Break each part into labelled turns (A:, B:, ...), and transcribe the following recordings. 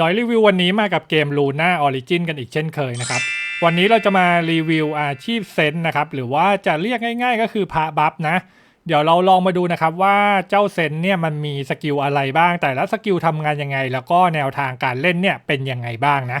A: ดอยรีวิววันนี้มากับเกม Luna Origin กันอีกเช่นเคยนะครับ วันนี้เราจะมารีวิวอาชีพเซนนะครับ หรือว่าจะเรียกง่ายๆ ก็คือพระบัฟนะ เดี๋ยวเราลองมาดูนะครับว่าเจ้าเซนเนี่ยมันมีสกิลอะไรบ้าง แต่ละสกิลทำงานยังไง แล้วก็แนวทางการเล่นเนี่ยเป็นยังไงบ้างนะ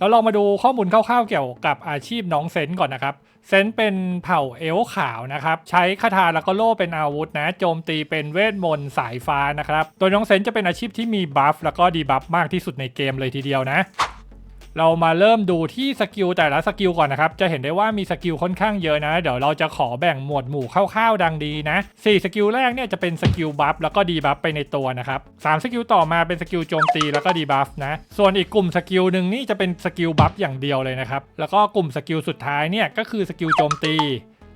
A: แล้วลองมาดูข้อมูลคร่าวๆเกี่ยวกับอาชีพน้องเซนก่อนนะครับ เซนเป็นเผ่าเอล์ขาวนะครับ ใช้คาถาแล้วก็โล่เป็นอาวุธนะ โจมตีเป็นเวทมนต์สายฟ้านะครับ ตัวน้องเซนจะเป็นอาชีพที่มีบัฟแล้วก็ดีบัฟมากที่สุดในเกมเลยทีเดียวนะ เรามาเริ่มดูที่สกิลแต่ละสกิลก่อนนะครับ จะเห็นได้ว่ามีสกิลค่อนข้างเยอะนะ เดี๋ยวเราจะขอแบ่งหมวดหมู่คร่าวๆดังดีนะ4สกิลแรกเนี่ยจะเป็นสกิลบัฟแล้วก็ดีบัฟไปในตัวนะครับ3สกิลต่อมาเป็นสกิลโจมตีแล้วก็ดีบัฟนะ ส่วนอีกกลุ่มสกิลหนึ่งนี่จะเป็นสกิลบัฟอย่างเดียวเลยนะครับ แล้วก็กลุ่มสกิลสุดท้ายเนี่ยก็คือสกิลโจมตี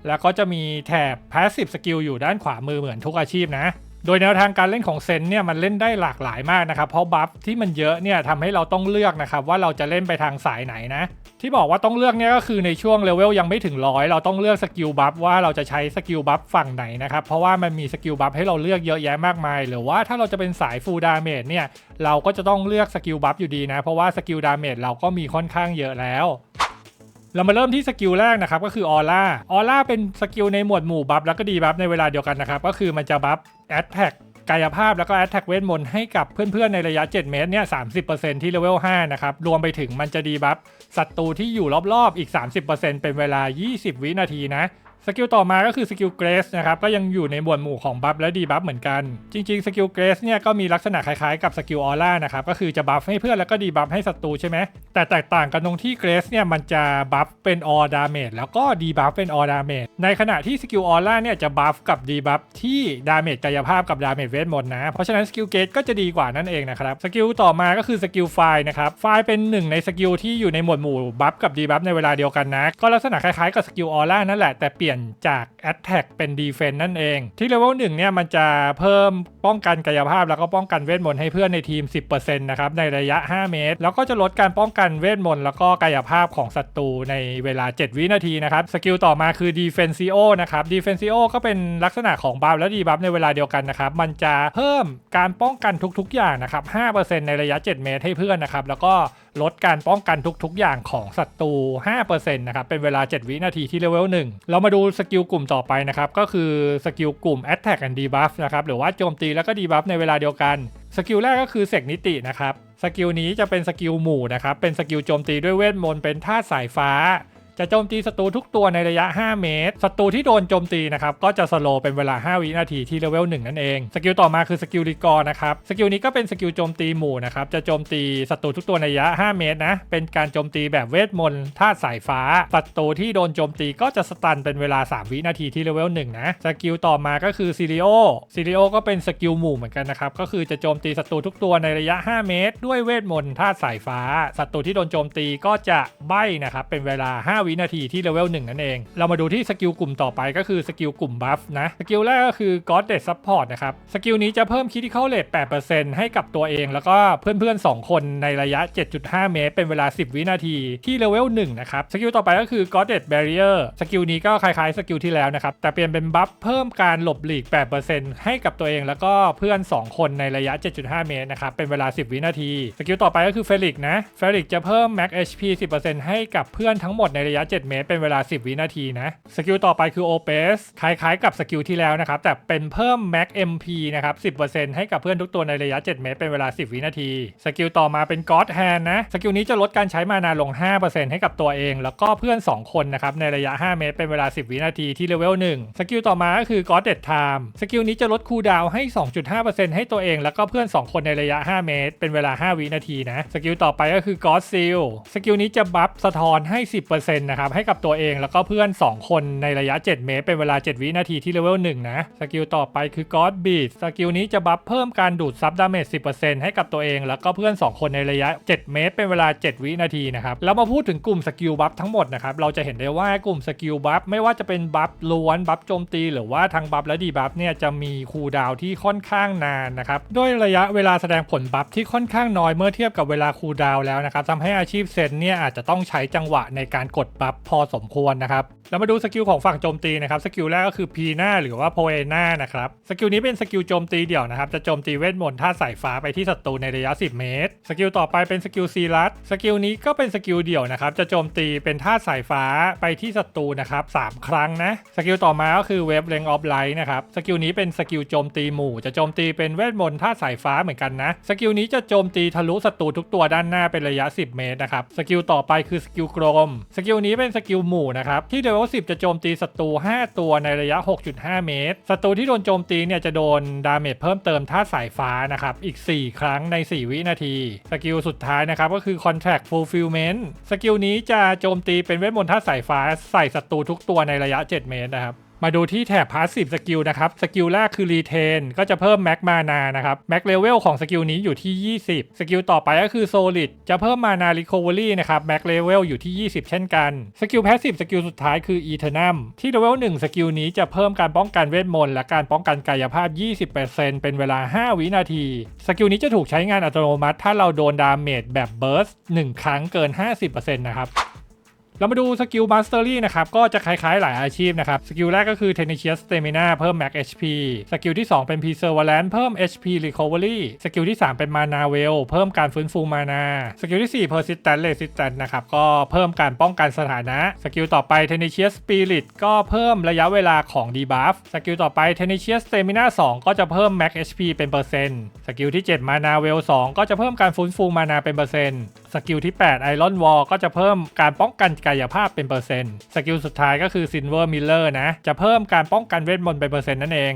A: แล้วก็จะมีแถบ passive skill อยู่ด้านขวามือเหมือนทุกอาชีพนะ โดยแนวทางการเล่นของเซนเนี่ยมันเล่นได้หลากหลายมากนะครับ เพราะบัฟที่มันเยอะเนี่ยทำให้เราต้องเลือกนะครับว่าเราจะเล่นไปทางสายไหนนะ ที่บอกว่าต้องเลือกเนี่ยก็คือในช่วงเลเวลยังไม่ถึงร้อยเราต้องเลือกสกิลบัฟว่าเราจะใช้สกิลบัฟฝั่งไหนนะครับเพราะว่ามันมีสกิลบัฟให้เราเลือกเยอะแยะมากมาย หรือว่าถ้าเราจะเป็นสายฟูลดาเมจเนี่ยเราก็จะต้องเลือกสกิลบัฟอยู่ดีนะ เพราะว่าสกิลดาเมจเราก็มีค่อนข้างเยอะแล้ว เรามาเริ่มที่สกิลแรกนะครับก็คือออร่าออร่าเป็นสกิลในหมวดหมู่บัฟแล้วก็ดีบัฟในเวลาเดียวกันนะครับก็คือมันจะบัฟแอตแทกกายภาพแล้วก็แอตแทกเวทมนต์ให้กับเพื่อนๆในระยะ 7 เมตรเนี่ย 30%ที่เลเวล 5 นะครับ รวมไปถึงมันจะดีบัฟศัตรูที่อยู่รอบๆ อีก 30%เป็นเวลา 20 วินาทีนะ สกิลต่อมาก็คือสกิลเกรสนะครับก็ยังอยู่ในหมวดหมู่ของบัฟและดีบัฟเหมือนกัน จริงๆสกิลเกรสเนี่ยก็มีลักษณะคล้ายๆกับสกิลออร่านะครับก็คือจะบัฟให้เพื่อนแล้วก็ดีบัฟให้ศัตรูใช่ไหมแต่แตกต่างกันตรงที่เกรสเนี่ยมันจะบัฟเป็นออดาเมจแล้วก็ดีบัฟเป็นออดาเมจในขณะที่สกิลออร่าเนี่ยจะบัฟกับดีบัฟที่ดาเมจกายภาพกับดาเมจเวทมนต์นะเพราะฉะนั้นสกิลเกรสก็จะดีกว่านั่นเองนะครับสกิลต่อมาก็คือสกิลไฟนะครับไฟเป็นหนึ่งในสกิลที่อยู่ในหมวดหมู่บัฟกับดีบัฟในเวลาเดียวกันนะก็ลักษณะคล้ายๆกับสกิลออร่านั่นแหละแต่เปลี่ยนจาก Attack เป็น Defense นั่นเอง ที่เลเวลหนึ่งเนี่ยมันจะเพิ่มป้องกันกายภาพ แล้วก็ป้องกันเวทมนต์ให้เพื่อนในทีม 10%นะครับในระยะ 5 เมตร แล้วก็จะลดการป้องกันเวทมนต์แล้วก็กายภาพของศัตรูในเวลา 7 วินาทีนะครับสกิลต่อมาคือ Defensio นะครับ Defensio ก็เป็นลักษณะของบัฟและดีบัฟในเวลาเดียวกันนะครับมันจะเพิ่มการป้องกันทุกๆ อย่างนะครับ5%ในระยะ 7 เมตรให้เพื่อนนะครับแล้วก็ ลดการป้องกันทุกๆ อย่างของศัตรู 5%นะครับ เป็นเวลา 7 วินาทีที่เลเวล 1 เรามาดูสกิลกลุ่มต่อไปนะครับ ก็คือสกิลกลุ่ม Attack and Debuff นะครับ หรือว่าโจมตีแล้วก็ดีบัฟในเวลาเดียวกัน สกิลแรกก็คือเสกนิตินะครับ สกิลนี้จะเป็นสกิลหมู่นะครับ เป็นสกิลโจมตีด้วยเวทมนต์ เป็นธาตุสายฟ้า จะโจมตีศัตรูทุกตัวในระยะ 5 เมตร ศัตรูที่โดนโจมตีนะครับก็จะสโลว์เป็นเวลา 5 วินาทีที่เลเวล 1 นั่นเอง สกิลต่อมาคือสกิลรีกอร์นะครับ สกิลนี้ก็เป็นสกิลโจมตีหมู่นะครับ จะโจมตีศัตรูทุกตัวในระยะ 5 เมตรนะ เป็นการโจมตีแบบเวทมนต์ธาตุสายฟ้า ศัตรูที่โดนโจมตีก็จะสตันเป็นเวลา 3 วินาทีที่เลเวล 1 นะ สกิลต่อมาก็คือซิริโอซิริโอก็เป็นสกิลหมู่เหมือนกันนะครับ ก็คือจะโจมตีศัตรูทุกตัวในระยะ 5 เมตร ด้วยเวทมนต์ธาตุสายฟ้า ศัตรูที่โดนโจมตีก็จะใบ้นะครับ เป็นเวลา 5วินาทีที่เลเวล1นั่นเอง เรามาดูที่สกิลกลุ่มต่อไปก็คือสกิลกลุ่มบัฟนะ สกิลแรกก็คือ God Death Support นะครับ สกิลนี้จะเพิ่ม Critical Rate 8%ให้กับตัวเอง แล้วก็เพื่อนๆ 2 คนในระยะ 7.5 เมตร เป็นเวลา 10 วินาทีที่เลเวล1นะครับ สกิลต่อไปก็คือ God Death Barrier สกิลนี้ก็คล้ายๆสกิลที่แล้วนะครับ แต่เปลี่ยนเป็นบัฟเพิ่มการหลบหลีก 8%ให้กับตัวเอง แล้วก็เพื่อน 2 คนในระยะ 7.5 เมตรนะครับ เป็นเวลา 10 วินาที สกิลต่อไปก็คือเฟลิกนะเฟลิกจะเพิ่ม Max HP 10%ให้กับเพื่อนทั้งหมดในระยะยะ 7 เมตร เป็นเวลา 10 วินาทีนะ สกิลต่อไปคือ o p e s คล้ายๆ กับสกิลที่แล้วนะครับ แต่เป็นเพิ่ม Max MP นะครับ 10%ให้กับเพื่อนทุกตัวในระยะ 7 เมตร เป็นเวลา 10 วินาที สกิลต่อมาเป็น God Hand นะ สกิลนี้จะลดการใช้มานาลง 5%ให้กับตัวเอง แล้วก็เพื่อน 2 คนนะครับ ในระยะ 5 เมตร เป็นเวลา 10 วินาทีที่เลเวล1สกิลต่อมาก็คือ God Dead Time สกิลนี้จะลดคูลดาวน์ให้ 2.5%ให้ตัวเอง แล้วก็เพื่อน 2 คนในระยะ 5 เมตร เป็นเวลา 5 วินาทีนะ สกิลต่อไปก็คือ God Seal สกิลนี้จะบัฟสะท้อนให้ 10%นะครับให้กับตัวเองแล้วก็เพื่อน 2 คนในระยะ 7 เมตร เป็นเวลา 7 วินาทีที่เลเวล1นะสกิลต่อไปคือ God Beat สกิลนี้จะบัฟเพิ่มการดูดซับดาเมจ 10%ให้กับตัวเอง แล้วก็เพื่อน 2 คนในระยะ 7 เมตร เป็นเวลา 7 วินาทีนะครับแล้วมาพูดถึงกลุ่มสกิลบัฟทั้งหมดนะครับเราจะเห็นได้ว่ากลุ่มสกิลบัฟไม่ว่าจะเป็นบัฟล้วนบัฟโจมตี หรือว่าทางบัฟและดีบัฟเนี่ยจะมีคูลดาวที่ค่อนข้างนานนะครับด้วยระยะเวลาแสดงผลบัฟที่ค่อนข้างน้อยเมื่อเทียบกับเวลาคูลดาวแล้วนะครับทำให้อาชีพเซนเนี่ยอาจจะต้องใช้จังหวะในการกดบัฟพอสมควรนะครับแล้วมาดูสกิลของฝั่งโจมตีนะครับสกิลแรกก็คือพีนาหรือว่าโพเอนานะครับสกิลนี้เป็นสกิลโจมตีเดี่ยวนะครับจะโจมตีเวทมนต์ท่าสายฟ้าไปที่ศัตรูในระยะ 10 เมตร สกิลต่อไปเป็นสกิลซีรัสสกิลนี้ก็เป็นสกิลเดี่ยวนะครับจะโจมตีเป็นท่าสายฟ้าไปที่ศัตรูนะครับสามครั้งนะสกิลต่อมาก็คือเวฟเลงออฟไลท์นะครับสกิลนี้เป็นสกิลโจมตีหมู่ จะโจมตีเป็นเวทมนต์ท่าสายฟ้าเหมือนกันนะสกิลนี้จะโจมตีทะลุศัตรูทุกตัวด้านหน้าเป็นระยะ 10 เมตรนะครับสกิลต่อไปคือสกิลกรมสกิลนี้เป็นสกิลหมู่นะครับ ที่เดเวล10 จะโจมตีศัตรู 5 ตัวในระยะ 6.5 เมตร ศัตรูที่โดนโจมตีเนี่ยจะโดนดาเมจเพิ่มเติมท่าสายฟ้านะครับ อีก 4 ครั้งใน 4 วินาที สกิลสุดท้ายนะครับ ก็คือ Contract Fulfillment สกิลนี้จะโจมตีเป็นเวทมนต์ท่าสายฟ้าใส่ศัตรูทุกตัวในระยะ 7 เมตรนะครับ มาดูที่แถบ Passive Skill นะครับ สกิลแรกคือ Retain ก็จะเพิ่ม Max Mana นะครับ Max Level ของสกิลนี้อยู่ที่ 20 สกิลต่อไปก็คือ Solid จะเพิ่ม Mana Recovery นะครับ Max Level อยู่ที่ 20 เช่นกัน สกิล Passive สกิลสุดท้ายคือ Eternum ที่ Level 1 สกิลนี้จะเพิ่มการป้องกันเวทมนต์และการป้องกันกายภาพ 20%เป็นเวลา 5 วินาที สกิลนี้จะถูกใช้งานอัตโนมัติ ถ้าเราโดนดาเมจแบบ Burst 1 ครั้งเกิน 50%นะครับ เรามาดูสกิลมาสเตอรี่นะครับ ก็จะคล้ายๆหลายอาชีพนะครับ สกิลแรกก็คือ Tenacious Stamina เพิ่ม Max HP สกิลที่ 2 เป็น Perseverance เพิ่ม HP Recovery สกิลที่ 3 เป็น Mana Well เพิ่มการฟื้นฟูมานา สกิลที่ 4 Persistent Resistance นะครับ ก็เพิ่มการป้องกันสถานะ สกิลต่อไป Tenacious Spirit ก็เพิ่มระยะเวลาของ debuff สกิลต่อไป Tenacious Stamina 2 ก็จะเพิ่ม Max HP เป็นเปอร์เซ็นต์ สกิลที่ 7 Mana Well 2 ก็จะเพิ่มการฟื้นฟูมานาเป็นเปอร์เซ็นต์ สกิลที่ 8 Iron Wall ก็จะเพิ่มการป้องกันกายภาพเป็นเปอร์เซ็นต์สกิลสุดท้ายก็คือ Silver Miller นะ จะเพิ่มการป้องกันเวทมนต์เป็นเปอร์เซ็นต์นั่นเอง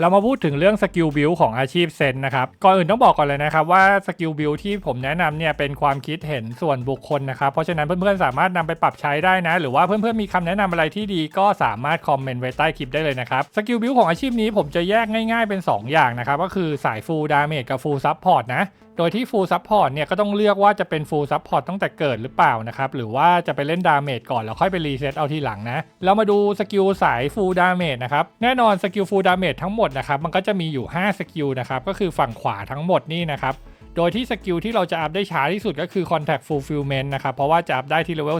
A: เรามาพูดถึงเรื่องสกิลบิลของอาชีพเซนนะครับ ก่อนอื่นต้องบอกก่อนเลยนะครับว่าสกิลบิลที่ผมแนะนำเนี่ยเป็นความคิดเห็นส่วนบุคคลนะครับ เพราะฉะนั้นเพื่อนๆสามารถนำไปปรับใช้ได้นะ หรือว่าเพื่อนๆมีคำแนะนำอะไรที่ดีก็สามารถคอมเมนต์ไว้ใต้คลิปได้เลยนะครับ สกิลบิลของอาชีพนี้ผมจะแยกง่ายๆเป็น 2 อย่างนะครับ ก็คือสายฟูลดาเมจกับฟูลซับพอร์ตนะโดยที่ Full Support เนี่ยก็ต้องเลือกว่าจะเป็น Full Support ตั้งแต่เกิดหรือเปล่านะครับ หรือว่าจะไปเล่นดาเมจก่อนแล้วค่อยไปรีเซ็ตเอาทีหลังนะ เรามาดูสกิลสาย Full Damage นะครับ แน่นอนสกิล Full Damage ทั้งหมดนะครับ มันก็จะมีอยู่ 5 สกิลนะครับ ก็คือฝั่งขวาทั้งหมดนี่นะครับโดยที่สกิลที่เราจะอัพได้ช้าที่สุดก็คือ Contact Fulfillment นะครับ เพราะว่าจะอัพได้ที่เลเวล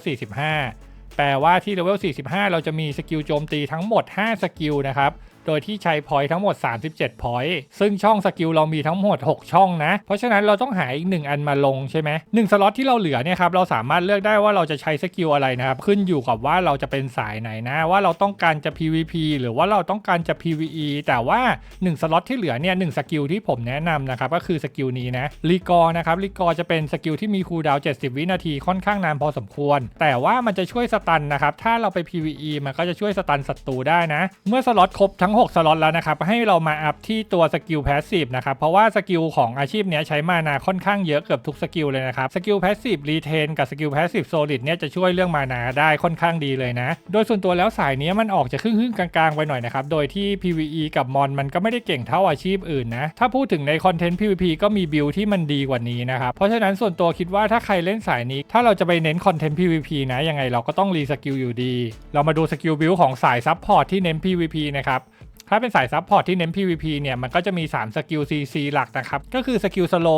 A: 45 แปลว่าที่เลเวล 45 เราจะมีสกิลโจมตีทั้งหมด 5 สกิลนะครับ โดยที่ใช้พอยต์ทั้งหมด 37พอยต์ซึ่งช่องสกิลเรามีทั้งหมด 6 ช่องนะ เพราะฉะนั้นเราต้องหาอีก 1 อันมาลงใช่ไหมหนึ่งสล็อตที่เราเหลือเนี่ยครับเราสามารถเลือกได้ว่าเราจะใช้สกิลอะไรนะครับ ขึ้นอยู่กับว่าเราจะเป็นสายไหนนะ ว่าเราต้องการจะ PVP หรือว่าเราต้องการจะ PVE แต่ว่า 1 สล็อตที่เหลือเนี่ยหสกิลที่ผมแนะนำนะครับก็คือสกิลนี้นะรีกอร์นะครับรีกอร์จะเป็นสกิลที่มีคูลดาวน์70 วินาทีค่อนข้างนานพอสมควร แต่ว่ามันจะช่วยสตันนะครับถ้าเราไป PVE มันก็จะช่วยสตันศัตรูได้นะ เมื่อสล็อตครบทั้ง6 สล็อตแล้วนะครับ ให้เรามาอัพที่ตัวสกิลแพสซีฟนะครับ เพราะว่าสกิลของอาชีพเนี้ยใช้มานาค่อนข้างเยอะเกือบทุกสกิลเลยนะครับ สกิลแพสซีฟรีเทนกับสกิลแพสซีฟโซลิดเนี่ยจะช่วยเรื่องมานาได้ค่อนข้างดีเลยนะ โดยส่วนตัวแล้วสายนี้มันออกจะครึ่งๆกลางๆไปหน่อยนะครับ โดยที่ PVE กับมอนมันก็ไม่ได้เก่งเท่าอาชีพอื่นนะ ถ้าพูดถึงในคอนเทนต์ PVP ก็มีบิลที่มันดีกว่านี้นะครับ เพราะฉะนั้นส่วนตัวคิดว่าถ้าใครเล่นสายนี้ ถ้าเราจะไปเน้นคอนเทนต์ PVP นะยังไงเราก็ต้องรีสกิลอยู่ดี เรามาดูสกิลบิลของสายซับพอร์ตที่เน้น PVP นะครับ ถ้าเป็นสายซับพอร์ตที่เน้น PVP เนี่ยมันก็จะมี 3 สกิล CC หลักนะครับ ก็คือสกิลสโล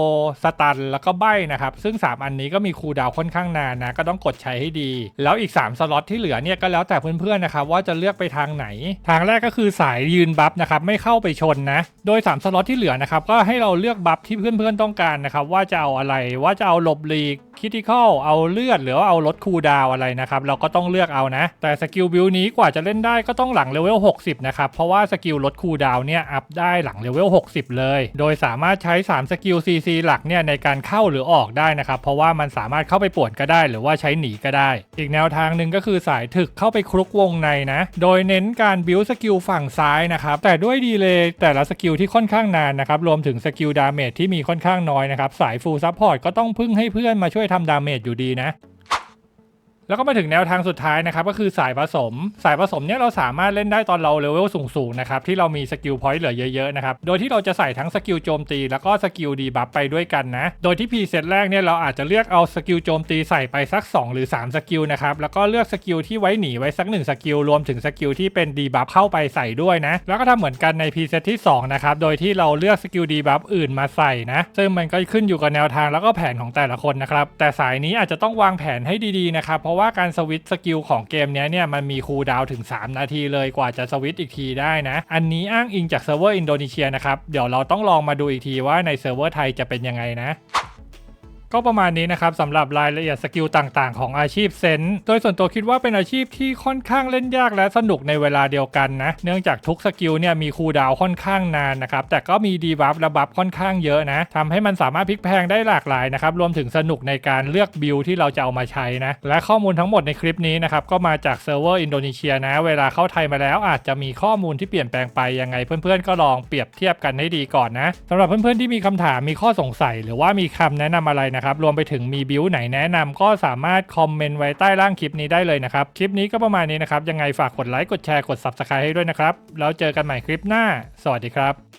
A: สตัน แล้วก็ใบนะครับ ซึ่ง 3 อันนี้ก็มีคูลดาวค่อนข้างนานนะ ก็ต้องกดใช้ให้ดี แล้วอีก 3 สล็อตที่เหลือเนี่ยก็แล้วแต่เพื่อนๆนะครับว่าจะเลือกไปทางไหน ทางแรกก็คือสายยืนบัฟนะครับไม่เข้าไปชนนะ โดย 3 สล็อตที่เหลือนะครับก็ให้เราเลือกบัฟที่เพื่อนๆต้องการนะครับว่าจะเอาอะไรว่าจะเอาหลบหลีกคิติคอลเอาเลือดหรือว่าเอาลดคูดาวอะไรนะครับเราก็ต้องเลือกเอานะ แต่สกิลบิลนี้กว่าจะเล่นได้ก็ต้องหลังเลเวล60นะครับเพราะว่าสกิลลดคูลดาวน์เนี่ยอัพได้หลังเลเวล 60 เลย โดยสามารถใช้ 3 สกิล CC หลักเนี่ยในการเข้าหรือออกได้นะครับ เพราะว่ามันสามารถเข้าไปป่วนก็ได้ หรือว่าใช้หนีก็ได้ อีกแนวทางหนึ่งก็คือสายถึกเข้าไปคลุกวงในนะ โดยเน้นการบิวสกิลฝั่งซ้ายนะครับ แต่ด้วยดีเลยแต่ละสกิลที่ค่อนข้างนานนะครับ รวมถึงสกิลดาเมจที่มีค่อนข้างน้อยนะครับ สายฟูลซัพพอร์ตก็ต้องพึ่งให้เพื่อนมาช่วยทำดาเมจอยู่ดีนะ แล้วก็มาถึงแนวทางสุดท้ายนะครับก็คือสายผสม สายผสมเนี่ยเราสามารถเล่นได้ตอนเราเลเวลสูงๆนะครับที่เรามีสกิลพอยต์เหลือเยอะๆนะครับโดยที่เราจะใส่ทั้งสกิลโจมตี แล้วก็สกิลดีบัฟไปด้วยกันนะ โดยที่พีเซตแรกเนี่ยเราอาจจะเลือกเอาสกิลโจมตีใส่ไปสัก 2 หรือ 3 สกิลนะครับแล้วก็เลือกสกิลที่ไว้หนีไว้สัก 1 สกิลรวมถึงสกิลที่เป็นดีบัฟเข้าไปใส่ด้วยนะแล้วก็ทำเหมือนกันในพีเซตที่2นะครับโดยที่เราเลือกสกิลดีบัฟอื่นมาใส่นะซึ่งมันก็ขึ้นอยู่กับแนวทางแล้วก็แผนของแต่ละคนนะครับแต่สายนี้อาจจะต้องวางแผนให้ดีๆนะครับเพราะราะว่าการสวิตช์สกิลของเกมนี้เนี่ยมันมีคูลดาวน์ถึง 3 นาทีเลยกว่าจะสวิตช์อีกทีได้นะ อันนี้อ้างอิงจากเซิร์ฟเวอร์อินโดนีเซียนะครับ เดี๋ยวเราต้องลองมาดูอีกทีว่าในเซิร์ฟเวอร์ไทยจะเป็นยังไงนะ ก็ประมาณนี้นะครับสำหรับรายละเอียดสกิลต่างๆ ของอาชีพเซนโดยส่วนตัวคิดว่าเป็นอาชีพที่ค่อนข้างเล่นยากและสนุกในเวลาเดียวกันนะ เนื่องจากทุกสกิลเนี่ยมีคูดาวค่อนข้างนานนะครับ แต่ก็มีดีบัฟและบัฟค่อนข้างเยอะนะทำให้มันสามารถพลิกแพงได้หลากหลายนะครับ รวมถึงสนุกในการเลือกบิลที่เราจะเอามาใช้นะ และข้อมูลทั้งหมดในคลิปนี้นะครับก็มาจากเซิร์ฟเวอร์อินโดนีเซียนะ เวลาเข้าไทยมาแล้วอาจจะมีข้อมูลที่เปลี่ยนแปลงไปยังไงเพื่อนๆ ก็ลองเปรียบเทียบกันให้ดีก่อนนะสำหรับเพื่อนๆที่มีคำถามมีข้อสงสัย หรือว่ามีคำแนะนำอะไรนะครับ รวมไปถึงมีบิลไหนแนะนำก็สามารถคอมเมนต์ไว้ใต้ล่างคลิปนี้ได้เลยนะครับ คลิปนี้ก็ประมาณนี้นะครับ ยังไงฝากกดไลค์ กดแชร์ กด Subscribe ให้ด้วยนะครับ แล้วเจอกันใหม่คลิปหน้า สวัสดีครับ